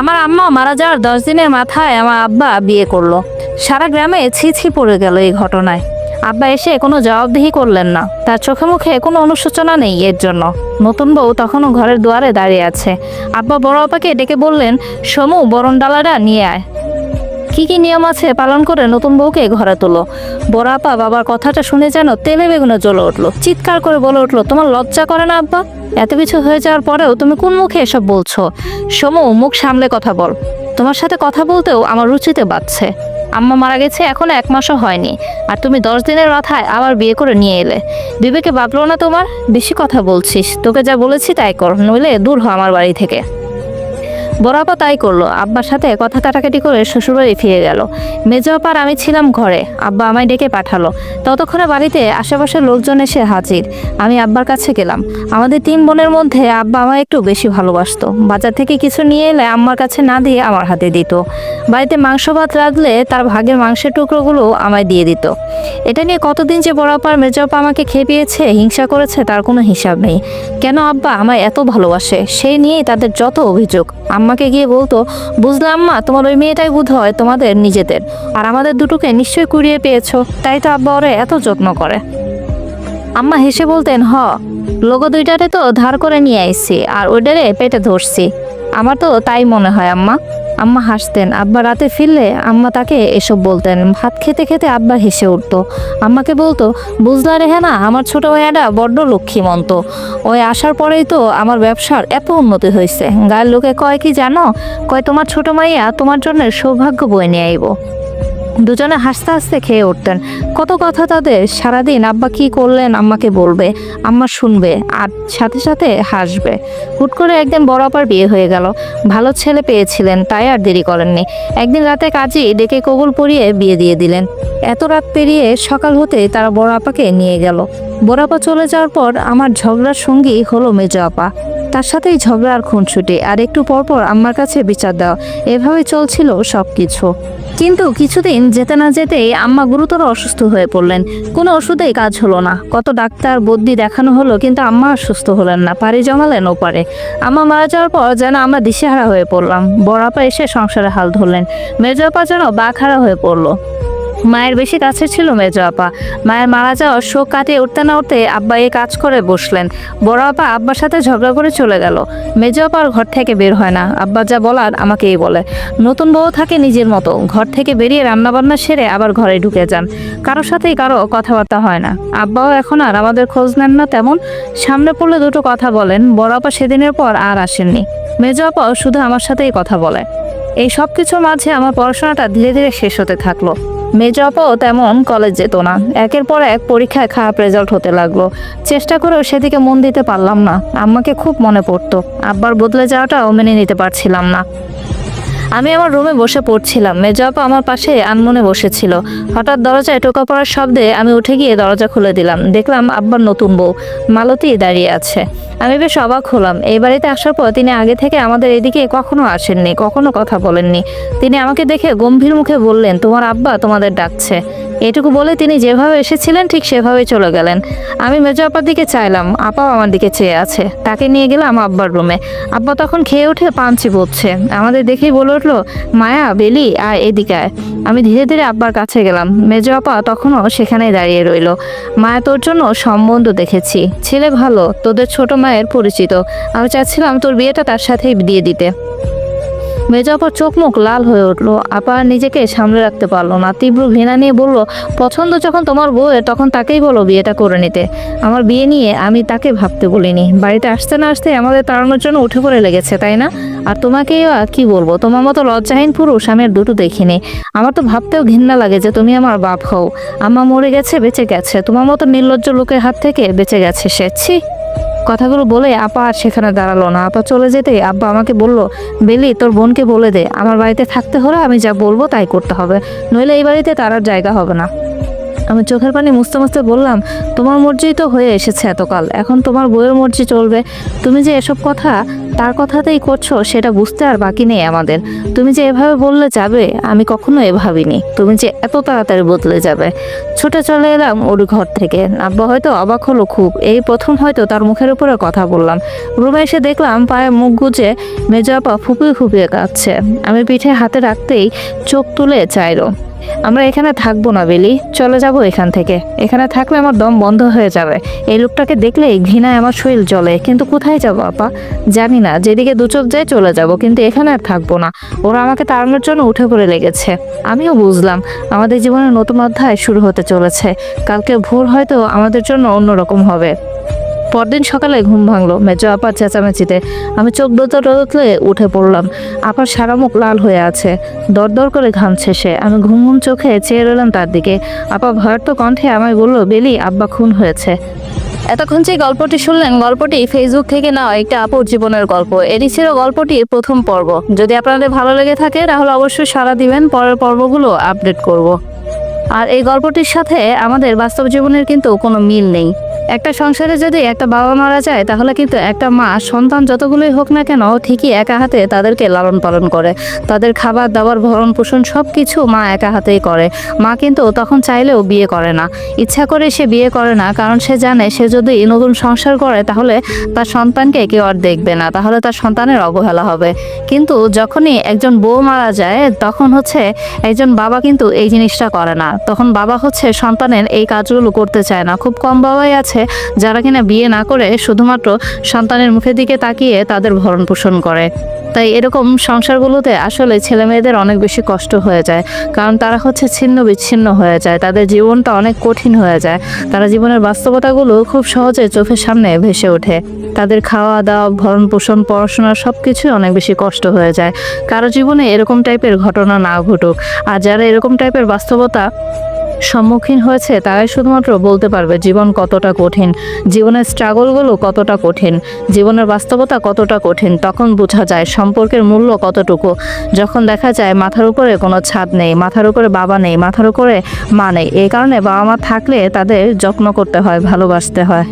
আমার আম্মা মারা যাওয়ার দশ দিনের মাথায় আমার আব্বা বিয়ে করল। সারা গ্রামে ছি ছি পড়ে গেল এই ঘটনায়। আব্বা এসে কোনো জবাবদিহি করলেন না। তার চোখে মুখে কোনো অনুশোচনা নেই এর জন্য। নতুন বউ তখনও ঘরের দুয়ারে দাঁড়িয়ে আছে। আব্বা বড় আপাকে ডেকে বললেন, সমু বরণ ডালাটা নিয়ে আয়। কি কি নিয়ম আছে পালন করে নতুন বউকে ঘরে তোলো? বড় আপা বাবার কথাটা শুনে যেন তেলে বেগুনে জ্বলে উঠল। চিৎকার করে বলে উঠল, তোমার লজ্জা করে না আব্বা? এত কিছু হয়ে যাওয়ার পরেও তুমি কোন মুখে এসব বলছো? সমু, মুখ সামলে কথা বল। তোমার সাথে কথা বলতেও আমার রুচিতে বাড়ছে আম্মা মারা গেছে এখনও এক মাসও হয়নি। আর তুমি দশ দিনের মাথায় আবার বিয়ে করে নিয়ে এলে। বিবেকে ভাবলো না তোমার? বেশি কথা বলছিস। তোকে যা বলেছি তাই কর, নইলে দূর হ আমার বাড়ি থেকে। আপা তাই করল। আব্বার সাথে কথা কাটাকাটি করে শ্বশুরবাড়ি ফিরে গেল। মেজো আপার আমি ছিলাম ঘরে। আব্বা আমায় ডেকে পাঠালো। ততক্ষণে বাড়িতে আশেপাশের লোকজন এসে হাজির। আমি আব্বার কাছে গেলাম। আমাদের তিন বোনের মধ্যে আব্বা আমায় একটু বেশি ভালোবাসতো। বাজার থেকে কিছু নিয়ে এলে আম্মার কাছে না দিয়ে আমার হাতে দিত। বাড়িতে মাংস ভাত রাঁধলে তার ভাগের মাংসের টুকরোগুলো আমায় দিয়ে দিত। এটা নিয়ে কতদিন যে বড় আপার মেজো আপা আমাকে খেপিয়েছে, হিংসা করেছে, তার কোনো হিসাব নেই। কেন আব্বা আমায় এত ভালোবাসে? সেই নিয়েই তাদের যত অভিযোগ। আম্মাকে গিয়ে বলতো বুঝলাম আম্মা, তোমার ওই মেয়েটাই বোধ হয় তোমাদের নিজেদের। আর আমাদের দুটোকে নিশ্চয়ই কুড়িয়ে পেয়েছ, তাই তো আব্বা ওরে এত যত্ন করে। আম্মা হেসে বলতেন, হ, লোগো দুইটারে তো ধার করে নিয়ে আইছি, আর ওইটারে পেটে ধরছি। আমার তো তাই মনে হয় আম্মা। আম্মা হাসতেন। আব্বা রাতে ফিরলে আম্মা তাকে এসব বলতেন। ভাত খেতে খেতে আব্বা হেসে উঠত। আম্মাকে বলতো, বুঝলা রে হ্যাঁ না আমার ছোট ভাইয়াটা বড্ড লক্ষ্মীমন্ত। ওই আসার পরেই তো আমার ব্যবসার এত উন্নতি হয়েছে। গায়ের লোকে কয় কি জানো? কয় তোমার ছোট মাইয়া তোমার জন্য সৌভাগ্য বয়ে নিয়ে আইব। দুজনে হাসতে হাসতে খেয়ে উঠতেন। কত কথা তাদের, সারাদিন আব্বা কি করলেন আম্মাকে বলবে, আম্মা শুনবে, আর সাথে সাথে হাসবে। হুট করে একদিন বড় আপার বিয়ে হয়ে গেল। ভালো ছেলে পেয়েছিলেন, তাই আর দেরি করেননি। একদিন রাতে কাজী ডেকে কবুল পরিয়ে বিয়ে দিয়ে দিলেন। এত রাত পেরিয়ে সকাল হতে তারা বড় আপাকে নিয়ে গেল। বড় আপা চলে যাওয়ার পর আমার ঝগড়ার সঙ্গী হলো মেজো আপা। তার সাথেই ঝগড়া আর খুনসুটি, আর একটু পরপর আম্মার কাছে বিচার দেওয়া। এভাবে চলছিল সব কিছু কিন্তু কিছুদিন যেতে না যেতেই আম্মা গুরুতর অসুস্থ হয়ে পড়লেন। কোনো ওষুধেই কাজ হলো না। কত ডাক্তার বদ্যি দেখানো হলো, কিন্তু আম্মা সুস্থ হলেন না, পাড়ি জমালেন ও পারে আম্মা মারা যাওয়ার পর যেন আমরা দিশেহারা হয়ে পড়লাম। বড়াপা এসে সংসারে হাল ধরলেন। মেজাপা যেন বাঘারা হয়ে পড়ল। মায়ের বেশি কাছে ছিল মেজো আপা। মায়ের মারা যাওয়ার শোক কাটিয়ে উঠতে না উঠতে আব্বা এই কাজ করে বসলেন। বড় আপা আব্বার সাথে ঝগড়া করে চলে গেল। মেজো আপা আর ঘর থেকে বের হয় না। আব্বা যা বলার আমাকেই বলে। নতুন বউ থাকে নিজের মতো। ঘর থেকে বেরিয়ে রান্নাবান্না সেরে আবার ঘরে ঢুকে যান। কারোর সাথেই কারও কথাবার্তা হয় না। আব্বাও এখন আর আমাদের খোঁজ নেন না তেমন। সামনে পড়লে দুটো কথা বলেন। বড় আপা সেদিনের পর আর আসেননি। মেজো আপাও শুধু আমার সাথেই কথা বলে। এই সব কিছুর মাঝে আমার পড়াশোনাটা ধীরে ধীরে শেষ হতে থাকল। মেজো আপাও তেমন কলেজ যেত না। একের পর এক পরীক্ষায় খারাপ রেজাল্ট হতে লাগল। চেষ্টা করেও সেদিকে মন দিতে পারলাম না। আম্মাকে খুব মনে পড়তো। আব্বার বদলে যাওয়াটাও মেনে নিতে পারছিলাম না। আমি আমার রুমে বসে পড়ছিলাম। মেজো আপা আমার পাশে আনমনে বসেছিল। হঠাৎ দরজায় টোকা পড়ার শব্দে আমি উঠে গিয়ে দরজা খুলে দিলাম। দেখলাম আব্বার নতুন বউ। মালতী দাঁড়িয়ে আছে। আমি বেশ অবাক হলাম। এই বাড়িতে আসার পর তিনি আগে থেকে আমাদের এদিকে কখনো আসেননি, কখনো কথা বলেননি। তিনি আমাকে দেখে গম্ভীর মুখে বললেন, তোমার আব্বা তোমাদের ডাকছে। এটুকু বলে তিনি যেভাবে এসেছিলেন, ঠিক সেভাবেই চলে গেলেন। আমি মেজো আপার দিকে চাইলাম। আপাও আমার দিকে চেয়ে আছে। তাকে নিয়ে গেলাম আব্বার রুমে। আব্বা তখন খেয়ে উঠে পাঞ্চি বলছে আমাদের দেখেই বলে উঠল, মায়া, বেলি আর এদিকে আমি ধীরে ধীরে আব্বার কাছে গেলাম। মেজো আপা তখনও সেখানেই দাঁড়িয়ে রইল। মায়া, তোর জন্য সম্বন্ধ দেখেছি। ছেলে ভালো, তোদের ছোট মায়ের পরিচিত। আমি চাচ্ছিলাম তোর বিয়েটা তার সাথেই দিয়ে দিতে। মেজো আপার চোখ মুখ লাল হয়ে উঠল। আপা নিজেকে সামলে রাখতে পারল না। তীব্র ঘৃণা নিয়ে বলল, পছন্দ যখন তোমার বউয়ের তখন তাকেই বলো বিয়েটা করে নিতে। আমার বিয়ে নিয়ে আমি তাকে ভাবতে বলিনি। বাড়িতে আসতে না আসতে আমাদের তাড়ানোর জন্য উঠে পড়ে লেগেছে, তাই না? আর তোমাকে কি বলব? তোমার মতো লজ্জাহীন পুরুষ আমি আর দুটো দেখিনি। আমার তো ভাবতেও ঘৃণা লাগে যে তুমি আমার বাপ হও। আম্মা মরে গেছে, বেঁচে গেছে। তোমার মতো নির্লজ্জ লোকের হাত থেকে বেঁচে গেছে সে। ছি! কথাগুলো বলে আপা আর সেখানে দাঁড়াল না। আপা চলে যেতে আব্বা আমাকে বলল, বেলি, তোর বোনকে বলে দে। আমার বাড়িতে থাকতে হলে আমি যা বলব তাই করতে হবে। নইলে এই বাড়িতে তার আর জায়গা হবে না। আমি চোখের পানি মুছতে মুছতে বললাম, তোমার মর্জি তো হয়ে এসেছে এতকাল। এখন তোমার বইয়ের মর্জি চলবে। তুমি যে এসব কথা তার কথাতেই করছ, সেটা বুঝতে আর বাকি নেই আমাদের। তুমি যে এভাবে বললে যাবে, আমি কখনো এ ভাবিনি। তুমি যে এত তাড়াতাড়ি বদলে যাবে। ছুটে চলে এলাম ওর ঘর থেকে। আব্বা হয়তো অবাক হলো খুব। এই প্রথম হয়তো তার মুখের উপরে কথা বললাম। রুমে এসে দেখলাম পায়ে মুখ গুজে মেজো আপা ফুপিয়ে ফুপিয়ে কাঁদছে। আমি পিঠে হাতে রাখতেই চোখ তুলে চাইলো। আমরা এখানে থাকব না, বেলি। চলে যাব এখান থেকে। এখানে থাকলে আমার দম বন্ধ হয়ে যাবে। এই লোকটাকে দেখলেই ঘৃণায় আমার শরীর জ্বলে। কিন্তু কোথায় যাব, আপা? জানি না। যেদিকে দু চোখ যায় চলে যাব, কিন্তু এখানে আর থাকব না। ওরা আমাকে তাড়ানোর জন্য উঠে পড়ে লেগেছে। আমিও বুঝলাম, আমাদের জীবনের নতুন অধ্যায় শুরু হতে চলেছে। কালকে ভোর হয়তো আমাদের জন্য অন্যরকম হবে। পরদিন সকালে ঘুম ভাঙলো, মেজো আপার চেঁচামেচিতে। আমি চোখ দোতে দোতলে উঠে পড়লাম। আপার সারা মুখ লাল হয়ে আছে। দরদর করে ঘামছে সে আমি ঘুম ঘুম চোখে চেয়ে রইলাম তার দিকে। আপা ভয়ার্ত কণ্ঠে আমায় বলল, বেলি, আব্বা খুন হয়েছে। এতক্ষণ যে গল্পটি শুনলেন, গল্পটি ফেসবুক থেকে নেওয়া একটা আপুর জীবনের গল্প। এটি ছিল গল্পটির প্রথম পর্ব। যদি আপনাদের ভালো লেগে থাকে, তাহলে অবশ্যই সারা দিবেন, পরের পর্বগুলো আপডেট করব। আর এই গল্পটির সাথে আমাদের বাস্তব জীবনের কিন্তু কোনো মিল নেই। একটা সংসারে যদি একটা বাবা মারা যায়, তাহলে কিন্তু একটা মা, সন্তান যতগুলোই হোক না কেন, ঠিকই একা হাতে তাদেরকে লালন পালন করে। তাদের খাবার, দাবার, ভরণ পোষণ সব কিছু মা একা হাতেই করে। মা কিন্তু তখন চাইলেও বিয়ে করে না। ইচ্ছা করে সে বিয়ে করে না, কারণ সে জানে সে যদি নতুন সংসার করে, তাহলে তার সন্তানকে কেউ আর দেখবে না। তাহলে তার সন্তানের অবহেলা হবে। কিন্তু যখনই একজন বউ মারা যায়, তখন হচ্ছে একজন বাবা কিন্তু এই জিনিসটা করে না। তখন বাবা হচ্ছে সন্তানের এই কাজগুলো করতে চায় না। খুব কম বাবাই আছে যারা কিনা বিয়ে না করে শুধুমাত্র সন্তানের মুখের দিকে তাকিয়ে তাদের ভরণ পোষণ করে। তাই এরকম সংসারগুলোতে আসলে ছেলে মেয়েদের অনেক বেশি কষ্ট হয়ে যায়, কারণ তারা হচ্ছে ছিন্ন বিচ্ছিন্ন হয়ে যায়, তাদের জীবনটা অনেক কঠিন হয়ে যায়। তারা জীবনের বাস্তবতাগুলো খুব সহজে চোখের সামনে ভেসে ওঠে। তাদের খাওয়া দাওয়া ভরণ পোষণ পড়াশোনা সব কিছুই অনেক বেশি কষ্ট হয়ে যায়। কারও জীবনে এরকম টাইপের ঘটনা না ঘটুক। আর যারা এরকম টাইপের বাস্তবতা সম্মুখীন হয়েছে তারাই শুধুমাত্র বলতে পারবে জীবন কতটা কঠিন, জীবনের স্ট্রাগলগুলো কতটা কঠিন, জীবনের বাস্তবতা কতটা কঠিন, তখন বোঝা যায় সম্পর্কের মূল্য কতটুকু। যখন দেখা যায় মাথার উপরে কোনো ছাদ নেই, মাথার উপরে বাবা নেই, মাথার উপরে মা নেই, এই কারণে বাবা মা থাকলে তাদের যত্ন করতে হয়, ভালোবাসতে হয়।